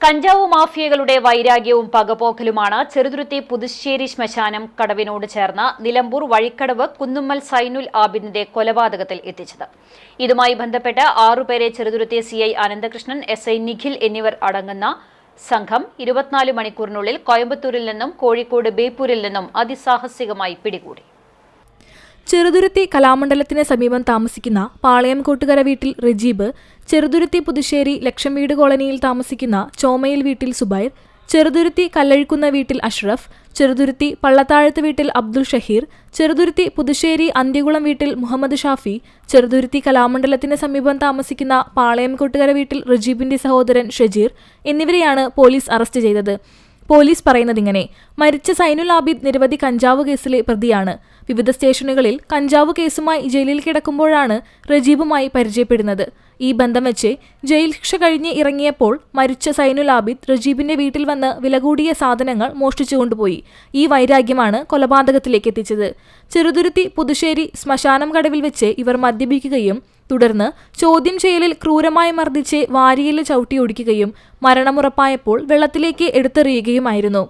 കഞ്ചാവ് മാഫിയകളുടെ വൈരാഗ്യവും പകപോക്കലുമാണ് ചെറുതുരുത്തി പുതുശ്ശേരി ശ്മശാനം കടവിനോട് ചേർന്ന നിലമ്പൂർ വഴിക്കടവ് കുന്നുമ്മൽ സൈനുൽ ആബിദിന്റെ കൊലപാതകത്തിൽ എത്തിച്ചത്. ഇതുമായി ബന്ധപ്പെട്ട് ആറുപേരെ Cheruthuruthy CI Ananthakrishnan S I Nikhil എന്നിവർ അടങ്ങുന്ന സംഘം ഇരുപത്തിനാല് മണിക്കൂറിനുള്ളിൽ കോയമ്പത്തൂരിൽ നിന്നും കോഴിക്കോട് ബേപ്പൂരിൽ നിന്നും അതിസാഹസികമായി പിടികൂടി. ചെറുതുരുത്തി കലാമണ്ഡലത്തിന് സമീപം താമസിക്കുന്ന പാളയം കൂട്ടുകര വീട്ടിൽ റജീബ് ചെറുതുരുത്തി പുതുശ്ശേരി ലക്ഷം വീട് കോളനിയിൽ താമസിക്കുന്ന ചോമയിൽ വീട്ടിൽ സുബൈർ ചെറുതുരുത്തി കല്ലഴിക്കുന്ന വീട്ടിൽ അഷ്റഫ് ചെറുതുരുത്തി പള്ളത്താഴത്ത് വീട്ടിൽ അബ്ദുൾ ഷഹീർ ചെറുതുരുത്തി പുതുശ്ശേരി അന്ത്യകുളം വീട്ടിൽ മുഹമ്മദ് ഷാഫി ചെറുതുരുത്തി കലാമണ്ഡലത്തിന് സമീപം താമസിക്കുന്ന പാളയം കൂട്ടുകര വീട്ടിൽ റജീബിന്റെ സഹോദരൻ ഷജീർ എന്നിവരെയാണ് പോലീസ് അറസ്റ്റ് ചെയ്തത്. പോലീസ് പറയുന്നതിങ്ങനെ മരിച്ച സൈനുൽ ആബിദ് നിരവധി കഞ്ചാവ് കേസിലെ പ്രതിയാണ്. വിവിധ സ്റ്റേഷനുകളിൽ കഞ്ചാവ് കേസുമായി ജയിലിൽ കിടക്കുമ്പോഴാണ് റജീബുമായി പരിചയപ്പെടുന്നത്. ഈ ബന്ധം വെച്ച് ജയിൽ ശിക്ഷ കഴിഞ്ഞ് ഇറങ്ങിയപ്പോൾ മരിച്ച സൈനുൽ ആബിദ് റജീബിന്റെ വീട്ടിൽ വന്ന് വില കൂടിയ സാധനങ്ങൾ മോഷ്ടിച്ചു കൊണ്ടുപോയി. ഈ വൈരാഗ്യമാണ് കൊലപാതകത്തിലേക്ക് എത്തിച്ചത്. ചെറുതുരുത്തി പുതുശ്ശേരി ശ്മശാനം കടവിൽ വെച്ച് ഇവർ മദ്യപിക്കുകയും തുടർന്ന് ചോദ്യം ചെയ്യലിൽ ക്രൂരമായി മർദ്ദിച്ച് വാരിയിൽ ചവിട്ടിയൊടിക്കുകയും മരണമുറപ്പായപ്പോൾ വെള്ളത്തിലേക്ക് എടുത്തെറിയുകയുമായിരുന്നു.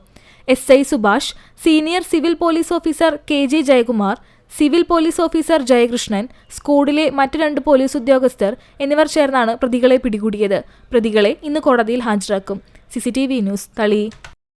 S I Subhash senior civil police officer K J Jayakumar civil police officer Jayakrishnan സ്കൂളിലെ മറ്റു രണ്ട് പോലീസ് ഉദ്യോഗസ്ഥർ എന്നിവർ ചേർന്നാണ് പ്രതികളെ പിടികൂടിയത്. പ്രതികളെ ഇന്ന് കോടതിയിൽ ഹാജരാക്കും. CCTV news Thali.